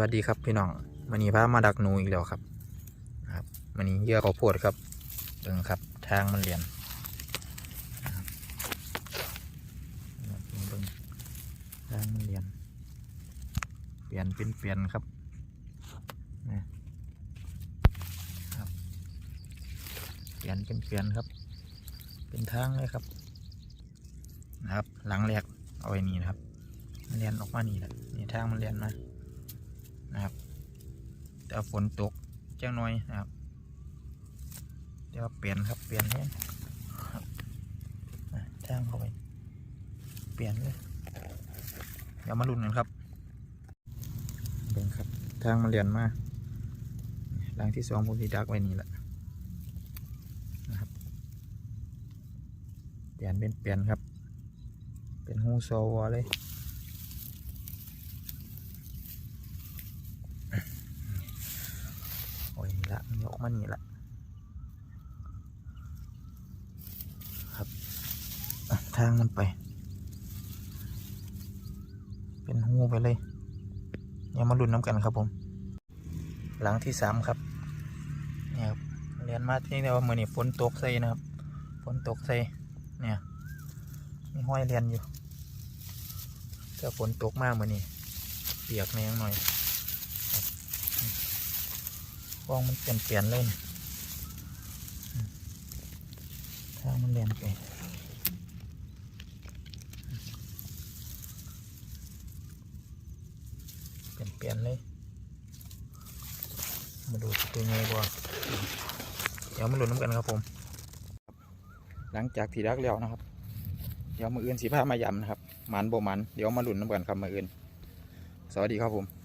วัสดีครับพี่น้องวันนี้พามาดักหนูอีกแล้วครับครับวันนี้เยื่อข้าวโพดครับเบิ่งครับทางมันเรียนนะครับเบิ่งทางมันเรียน เปลี่ยนเป็นเปลี่ยนครับนะครับเปลี่ยนเป็นเปลี่ยนครับ เป็นทางเลยครับ นะครับ หลังแรกเอาไว้นี่นะครับ มันเรียนออกมานี่แหละนี่ทางมันเรียนมา นะครับ แต่ว่าฝนตกจ้าน้อยนะครับ เดี๋ยวเปลี่ยนครับเปลี่ยนให้ครับอะทางเข้าไป เปลี่ยนเลย เดี๋ยวมาลุ้นกันครับเบิ่งครับ ทางมาเรียนมาหลังที่สองผมที่ดักไว้นี่แหละนะครับ เปลี่ยนเป็นเปลี่ยนครับ เป็นหูโซวเลย โอ้ ยมันออกมานี่ละครับทางมันไป เป็นหูไปเลยย่ามาลุ้นน้ำกันครับผม หลังที่สามครับเนี่ยครับเรียนมาที่เดียวมือนี่ฝนตกใส่นะครับฝนตกใส่เนี่ยมีห้อยเรียนอยู่ถ้าฝนตกมากเมือนี่เปียกแนงหน่อย กล้องมันเปลี่ยนเปลี่ยนเลยนะทางมันเรียนไปเปลี่ยนเปลี่ยนเลย มาดูตัวไงก่อนเดี๋ยวมาลุ้นน้ำกันครับผม หลังจากที่รักแล้วนะครับ เดี๋ยวมืออื่นสีผ้ามายำนะครับหมันบ่มัน เดี๋ยวมาลุ้นน้ำกันครับมืออื่นสวัสดีครับผม